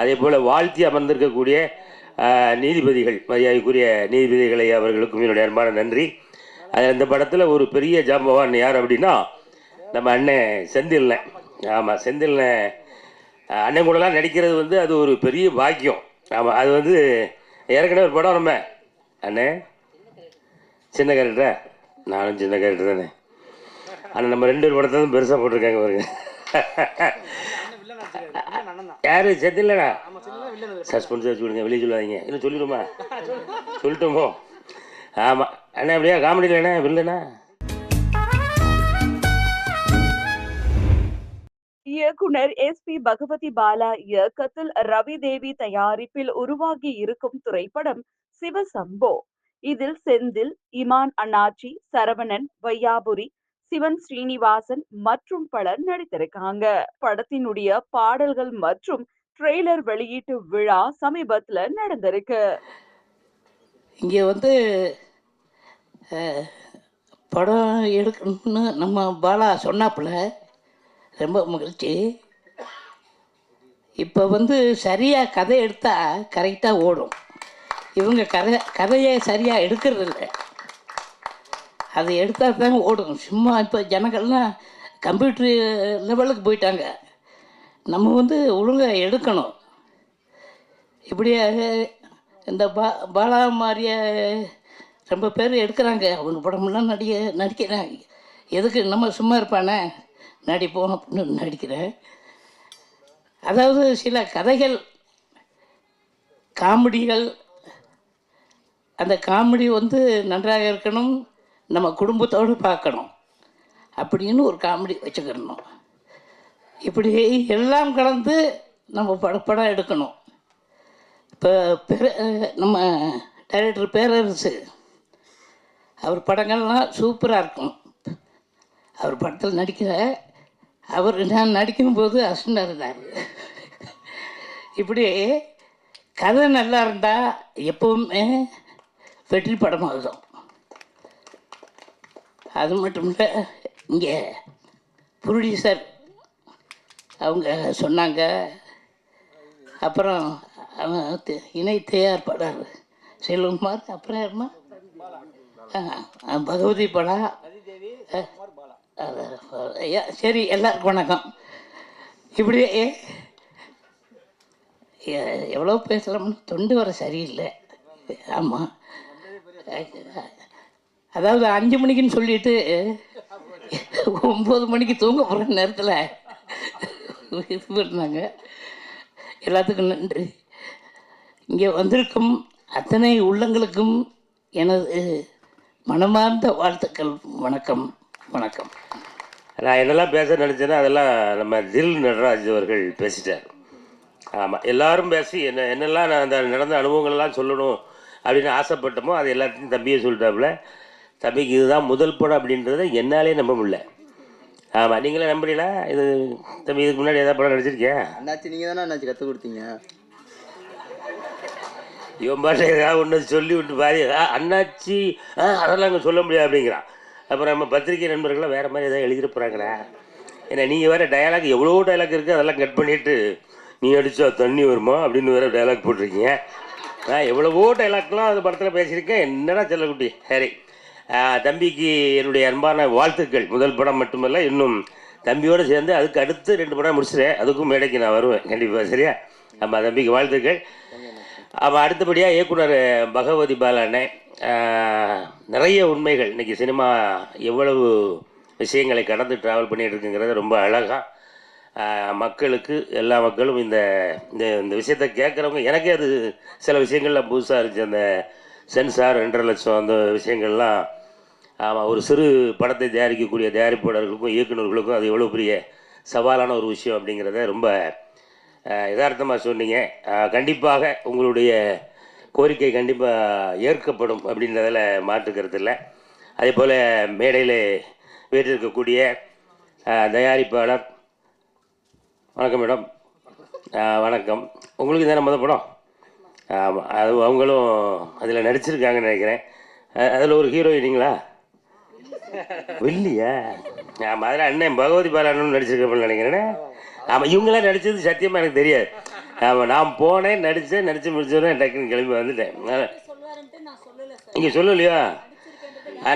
அதே போல் வாழ்த்தி அமர்ந்திருக்கக்கூடிய நீதிபதிகள் மரியாதைக்குரிய நீதிபதிகளை அவர்களுக்கும் என்னுடைய அன்பான நன்றி. அதில் அந்த படத்தில் ஒரு பெரிய ஜாம்பவான் யார் அப்படின்னா நம்ம அண்ணன் செந்தில்னன் ஆமாம் செந்தில்னன் அண்ணன் கூடலாம் நடிக்கிறது வந்து அது ஒரு பெரிய பாக்கியம். ஆமாம் அது வந்து ஏற்கனவே ஒரு படம் நம்ம. அண்ணே சின்ன கேரக்டரா? நானும் சின்ன கேரக்டர் தானே. ஆனால் நம்ம ரெண்டு ஒரு படத்தை தான் பெருசாக போட்டிருக்காங்க பாருங்க. யாரு? செத்தில்லடா சஸ்பென்ஸ் வச்சு விடுங்க வெளியே சொல்லாதீங்க. இன்னும் சொல்லிடுமா சொல்லட்டுமோ? ஆமாம் அண்ணா அப்படியா காமெடி இல்லைண்ணா வில்லண்ணா இயக்குனர் எஸ் பி பகவதி பாலா இயக்கத்தில் ரவி தேவி தயாரிப்பில் உருவாகி இருக்கும் திரைப்படம் சிவசம்போ. இதில் செந்தில் இமான் அண்ணாச்சி சரவணன் வையாபுரி சிவன் ஸ்ரீனிவாசன் மற்றும் பலர் நடித்திருக்காங்க. படத்தினுடைய பாடல்கள் மற்றும் ட்ரெய்லர் வெளியீட்டு விழா சமீபத்துல நடந்திருக்கு. இங்கே வந்து படம் எடுக்கணும்னு நம்ம பாலா சொன்னாப்புல ரொம்ப மகிழ்ச்சி. இப்போ வந்து சரியாக கதை எடுத்தால் கரெக்டாக ஓடும். இவங்க கதை கதையை சரியாக எடுக்கிறது இல்லை. அதை எடுத்தால் தாங்க ஓடும் சும்மா இப்போ ஜனங்கள்லாம் கம்ப்யூட்டர் லெவலுக்கு போயிட்டாங்க. நம்ம வந்து ஒழுங்காக எடுக்கணும். இப்படியாக இந்த பா பாலா மாரிய ரொம்ப பேர் எடுக்கிறாங்க. அவங்க படமெல்லாம் நடிக்க நடிக்கிறாங்க. எதுக்கு நம்ம சும்மா இருப்பானே? நடிப்போம் அப்படின்னு நடிக்கிறேன். அதாவது சில கதைகள் காமெடிகள் அந்த காமெடி வந்து நன்றாக இருக்கணும். நம்ம குடும்பத்தோடு பார்க்கணும். அப்படின்னு ஒரு காமெடி வச்சுக்கிடணும் இப்படி எல்லாம் கலந்து நம்ம பட படம் எடுக்கணும். இப்போ பெரு நம்ம டைரக்டர் பேரரசு. அவர் படங்கள்லாம் சூப்பராக இருக்கும். அவர் படத்தில் நடிக்கிற அவர் நான் நடிக்கும்போது அசண்டாக இருந்தார். இப்படி கதை நல்லா இருந்தால் எப்பவுமே வெற்றி படமாகும் அது மட்டும் இல்லை இங்கே ப்ரொடியூசர் அவங்க சொன்னாங்க. அப்புறம் அவன் இணை தயாரிப்பாளர் செல்வகுமார் அப்புறம் யாருமா பகவதி படா ஐயா, சரி எல்லாருக்கும் வணக்கம். இப்படியே எவ்வளோ பேசலாம்னு தொண்டு வர சரியில்லை. ஆமாம் அதாவது அஞ்சு மணிக்குன்னு சொல்லிட்டு ஒம்பது மணிக்கு தூங்க போகிற நேரத்தில் இது பண்ணாங்க எல்லாத்துக்கும் நன்றி. இங்கே வந்திருக்கும் அத்தனை உள்ளங்களுக்கும் எனது மனமார்ந்த வாழ்த்துக்கள். வணக்கம். வணக்கம். நான் என்னெல்லாம் பேச நினச்சேன்னா அதெல்லாம் நம்ம தில் நடராஜ் அவர்கள் பேசிட்டார். ஆமாம் எல்லாரும் பேசி என்ன என்னெல்லாம் நான் அந்த நடந்த அனுபவங்கள்லாம் சொல்லணும் அப்படின்னு ஆசைப்பட்டோமோ அது எல்லாத்தையும் தம்பியை சொல்லிட்டாப்புல. தம்பிக்கு இதுதான் முதல் படம் அப்படின்றத என்னாலே நம்ப முடியல. ஆமாம் நீங்களே நம்புறீங்களா? இது தம்பி இதுக்கு முன்னாடி ஏதாவது படம் நடிச்சிருக்கியா? அண்ணாச்சி நீங்கள் தானே அண்ணாச்சி கற்றுக் கொடுத்தீங்க? இவன் பாட்டு ஏதாவது ஒன்று சொல்லி விட்டு பாதி அண்ணாச்சி ஆ அதெல்லாம் அங்கே சொல்ல முடியாது அப்படிங்கிறான். அப்புறம் நம்ம பத்திரிகை நண்பர்கள்லாம் வேறு மாதிரி ஏதாவது எழுதிட்டு போகிறாங்கடா ஏன்னா நீங்கள் வேறு டயலாக் எவ்வளோ டயலாக் இருக்குது அதெல்லாம் கட் பண்ணிவிட்டு நீ அடிச்சா தண்ணி வருமா? அப்படின்னு வேறு டயலாக் போட்டிருக்கீங்க. நான் எவ்வளவோ டயலாக்லாம் அந்த படத்தில் பேசியிருக்கேன். என்னடா செல்லக்குட்டி? சரி. தம்பிக்கு என்னுடைய அன்பான வாழ்த்துக்கள். முதல் படம் மட்டுமல்ல இன்னும் தம்பியோடு சேர்ந்து அதுக்கு அடுத்து ரெண்டு படம் முடிச்சிட்டேன் அதுக்கும் மேடைக்கு நான் வருவேன். கண்டிப்பாக சரியா? ஆமாம் தம்பிக்கு வாழ்த்துக்கள். அவன் அடுத்தபடியாக இயக்குனர் பகவதி பாலானே நிறைய உண்மைகள். இன்றைக்கி சினிமா எவ்வளவு விஷயங்களை கடந்து ட்ராவல் பண்ணிகிட்டு இருக்குங்கிறது ரொம்ப அழகாக மக்களுக்கு எல்லா மக்களும் இந்த இந்த இந்த விஷயத்தை கேட்குறவங்க எனக்கே அது சில விஷயங்கள்லாம் புதுசாக இருந்துச்சு. அந்த சென்சார் ரெண்டரை லட்சம் அந்த விஷயங்கள்லாம் ஆமாம் ஒரு சிறு படத்தை தயாரிக்கக்கூடிய தயாரிப்பாளர்களுக்கும் இயக்குநர்களுக்கும் அது எவ்வளோ பெரிய சவாலான ஒரு விஷயம் அப்படிங்கிறத ரொம்ப யதார்த்தமாக சொன்னீங்க. கண்டிப்பாக உங்களுடைய கோரிக்கை கண்டிப்பாக ஏற்கப்படும் அப்படின்றதில் மாற்றுக்கிறது இல்லை. அதே போல் மேடையில் வீட்டிருக்கக்கூடிய தயாரிப்பாளர் வணக்கம் மேடம். வணக்கம். உங்களுக்கு தானே முத படம்? ஆமாம் அது அவங்களும் அதில் நடிச்சிருக்காங்கன்னு நினைக்கிறேன். அதில் ஒரு ஹீரோயினிங்களா? வெள்ளியா? நான் மதுரை அண்ணன் பகவதி பாலான்னு நடிச்சிருக்கேன் நினைக்கிறேன். ஆமாம் இவங்களாம் நடித்தது சத்தியமாக எனக்கு தெரியாது. ஆமாம் நான் போனேன் நடித்தேன் நடித்து முடிச்சோடனே டக்குன்னு கிளம்பி வந்துட்டேன். நீங்கள் சொல்லலையா?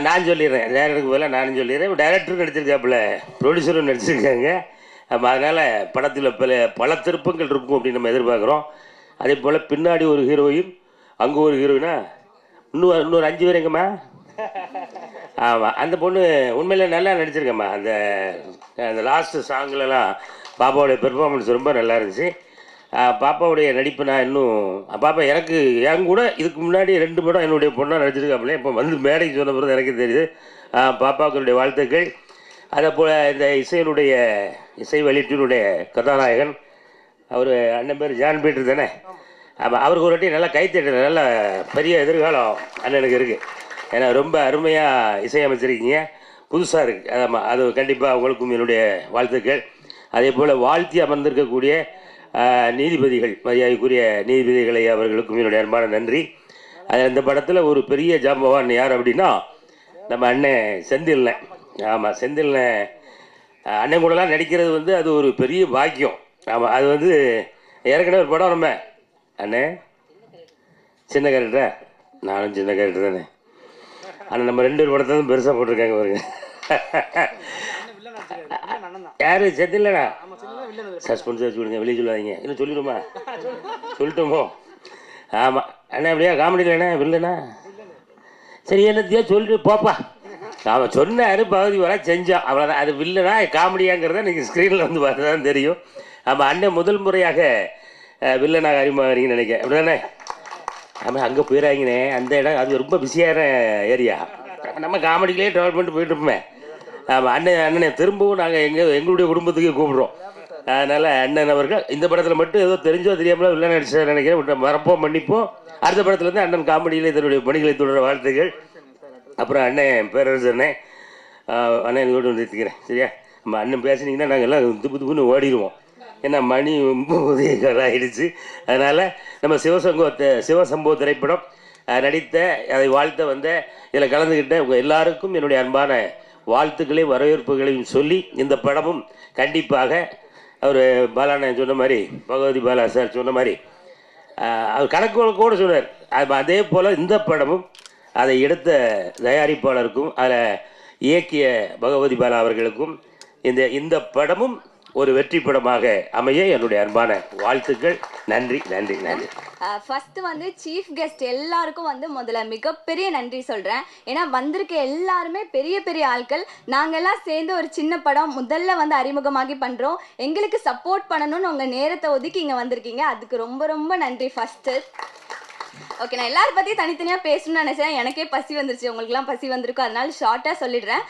நான் சொல்லிடுறேன். டேரக்டருக்கு பதிலாக நானும் சொல்லிடுறேன். டேரக்டரும் நடிச்சிருக்காப்புல. ப்ரொடியூசரும் நடிச்சிருக்காங்க. ஆமாம் அதனால் படத்தில் பல பல திருப்பங்கள் இருக்கும் அப்படின்னு நம்ம எதிர்பார்க்குறோம். அதே போல் பின்னாடி ஒரு ஹீரோயின் அங்கே ஒரு ஹீரோயினா இன்னும் இன்னொரு அஞ்சு பேர் எங்கம்மா? ஆமாம் அந்த பொண்ணு உண்மையில நல்லா நடிச்சிருக்கம்மா. அந்த அந்த லாஸ்ட்டு சாங்லலாம் பாப்பாவுடைய பெர்ஃபார்மன்ஸ் ரொம்ப நல்லா இருந்துச்சு. பாப்பாவுடைய நடிப்பு நான் இன்னும் பாப்பா எனக்கு என் கூட இதுக்கு முன்னாடி ரெண்டு படம் என்னுடைய பொண்ணாக நடிச்சிருக்காப்புல. இப்போ வந்து மேடைக்கு சொன்ன பிறகு எனக்கு தெரியுது. என்னுடைய வாழ்த்துக்கள். அதே போல் இந்த இசையினுடைய இசை வெளியீட்டினுடைய கதாநாயகன் அவர் அண்ணன் பேர் ஜான் பீட்டர் தானே? ஆமாம் அவருக்கு ஒரு வாட்டி நல்லா கைத்தட்டு நல்ல பெரிய எதிர்காலம் அண்ணனுக்கு இருக்குது ஏன்னா ரொம்ப அருமையாக இசையமைச்சிருக்கீங்க. புதுசாக இருக்குது ஆமாம் அது கண்டிப்பாக உங்களுக்கும் என்னுடைய வாழ்த்துக்கள். அதே போல் வாழ்த்தி அமர்ந்திருக்கக்கூடிய நீதிபதிகள் மரியாதைக்குரிய நீதிபதிகளை அவர்களுக்கும் என்னுடைய அன்பான நன்றி. அது அந்த படத்தில் ஒரு பெரிய ஜாம்பவான் யார் அப்படின்னா நம்ம அண்ணன் செந்தில்னேன் ஆமாம் செந்தில்னேன் அண்ணன் கூடலாம் நடிக்கிறது வந்து அது ஒரு பெரிய பாக்கியம். ஆமாம் அது வந்து ஏற்கனவே ஒரு படம் நம்ம அண்ணே சின்ன கேரக்டரா நானும் சின்ன கேரக்டர் தானே ஆனால் நம்ம ரெண்டு படத்தை தான் பெருசாக போட்டிருக்காங்க பாருங்க. யாரு? செந்தில்லடா சஸ்பென்ஸ் வச்சு விடுங்க வெளியே சொல்லாதீங்க. இன்னும் சொல்லிடுமா சொல்லிட்டோமோ? ஆமாம் அண்ணா அப்படியா காமெடியில் என்ன? வில்லண்ணா சரி என்னத்தையோ சொல்லிட்டு போப்பா. நாம் சொன்னார் பகுதி வர செஞ்சோம். அவ்வளோதான் அது வில்லனா காமெடியாங்கிறத நீங்கள் ஸ்க்ரீனில் வந்து பார்த்தா தான் தெரியும். ஆமாம் அண்ணன் முதல் முறையாக அஹ், வில்லனாக வரீங்கன்னு நினைக்கிறேன். அப்படி தானே நம்ம அங்கே போயிடாங்கண்ணே அந்த இடம் அது ரொம்ப பிஸியான ஏரியா. நம்ம காமெடியிலே ட்ராவல் பண்ணிட்டு போயிட்டு இருப்போமே ஆமாம் அண்ணன் அண்ணனை திரும்பவும் நாங்கள் எங்கள் எங்களுடைய குடும்பத்துக்கே கூப்பிடுறோம். அதனால் அண்ணன் அவர்கள் இந்த படத்தில் மட்டும் ஏதோ தெரிஞ்சோ தெரியாமலோ இல்லை நடிச்சா நினைக்கிறேன். மறப்போம் மன்னிப்போம். அடுத்த படத்துலேருந்து அண்ணன் காமெடியிலே தன்னுடைய பணிகளை தொடர வாழ்த்துக்கள் அப்புறம் அண்ணன் பேரரசண்ணே அண்ணன் எங்களோட அண்ணன் நிறுத்திக்கிறேன். சரியா? நம்ம அண்ணன் பேசுனீங்கன்னா நாங்கள் எல்லாம் துப்பு துப்புன்னு ஓடிடுவோம். ஏன்னா மணி ஒம்பது ஆயிடுச்சு. அதனால் நம்ம சிவசங்கோத்தை சிவசம்போ திரைப்படம் நடித்த அதை வாழ்த்த வந்த இதில் கலந்துக்கிட்ட உங்கள் எல்லாருக்கும் என்னுடைய அன்பான வாழ்த்துக்களையும் வரவேற்புகளையும் சொல்லி இந்த படமும் கண்டிப்பாக அவர் பாலாண்ணன் சொன்ன மாதிரி பகவதி பாலா சார் சொன்ன மாதிரி அவர் கணக்கு கூட சொன்னார். அது அதே போல் இந்த படமும் அதை எடுத்த தயாரிப்பாளருக்கும் அதில் இயக்கிய பகவதி பாலா அவர்களுக்கும் இந்த இந்த படமும் ஒரு வெற்றி படமாக அமைய என்னுடைய அன்பான வாழ்த்துக்கள். நன்றி நன்றி நன்றி. ஃபர்ஸ்ட் வந்து சீஃப் கெஸ்ட் எல்லாருக்கும் வந்து முதல்ல மிகப்பெரிய நன்றி சொல்கிறேன் ஏன்னா வந்திருக்க எல்லாருமே பெரிய பெரிய ஆட்கள். நாங்கள்லாம் சேர்ந்து ஒரு சின்ன படம் முதல்ல வந்து அறிமுகமாகி பண்ணுறோம் எங்களுக்கு சப்போர்ட் பண்ணணும்னு உங்கள் நேரத்தை ஒதுக்கி இங்கே வந்திருக்கீங்க. அதுக்கு ரொம்ப ரொம்ப நன்றி ஃபஸ்ட்டு ஓகே நான் எல்லாரும் பற்றியும் தனித்தனியாக பேசணும்னு நினச்சேன். எனக்கே பசி வந்துருச்சு. உங்களுக்குலாம் பசி வந்திருக்கும். அதனால ஷார்ட்டாக சொல்லிடுறேன்.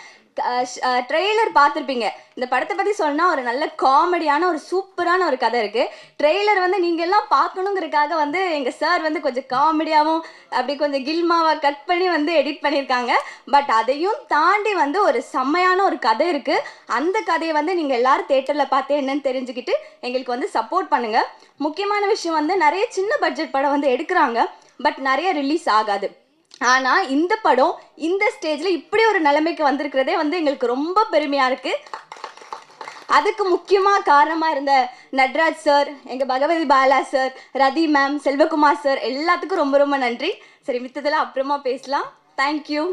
ட்ரெய்லர் பார்த்துருப்பீங்க. இந்த படத்தை பற்றி சொன்னால் ஒரு நல்ல காமெடியான ஒரு சூப்பரான ஒரு கதை இருக்குது ட்ரெய்லர் வந்து நீங்கள் எல்லாம் பார்க்கணுங்கிறதுக்காக வந்து எங்கள் சார் வந்து கொஞ்சம் காமெடியாகவும் அப்படி கொஞ்சம் கில்மாவாக கட் பண்ணி வந்து எடிட் பண்ணியிருக்காங்க பட் அதையும் தாண்டி வந்து ஒரு செம்மையான ஒரு கதை இருக்குது அந்த கதையை வந்து நீங்கள் எல்லாரும் தேட்டரில் பார்த்து என்னன்னு தெரிஞ்சுக்கிட்டு எங்களுக்கு வந்து சப்போர்ட் பண்ணுங்கள் முக்கியமான விஷயம் வந்து நிறைய சின்ன பட்ஜெட் படம் வந்து எடுக்கிறாங்க. பட் நிறைய ரிலீஸ் ஆகாது. ஆனால் இந்த படம் இந்த ஸ்டேஜில் இப்படி ஒரு நிலைமைக்கு வந்திருக்கிறதே வந்து எங்களுக்கு ரொம்ப பெருமையாக இருக்குது அதுக்கு முக்கியமாக காரணமாக இருந்த நட்ராஜ் சார் எங்கள் Bhagavathi Bala sir Rathi ma'am Selvakumar sir எல்லாத்துக்கும் ரொம்ப ரொம்ப நன்றி. சரி மித்ததெல்லாம் அப்புறமா பேசலாம். தேங்க்யூ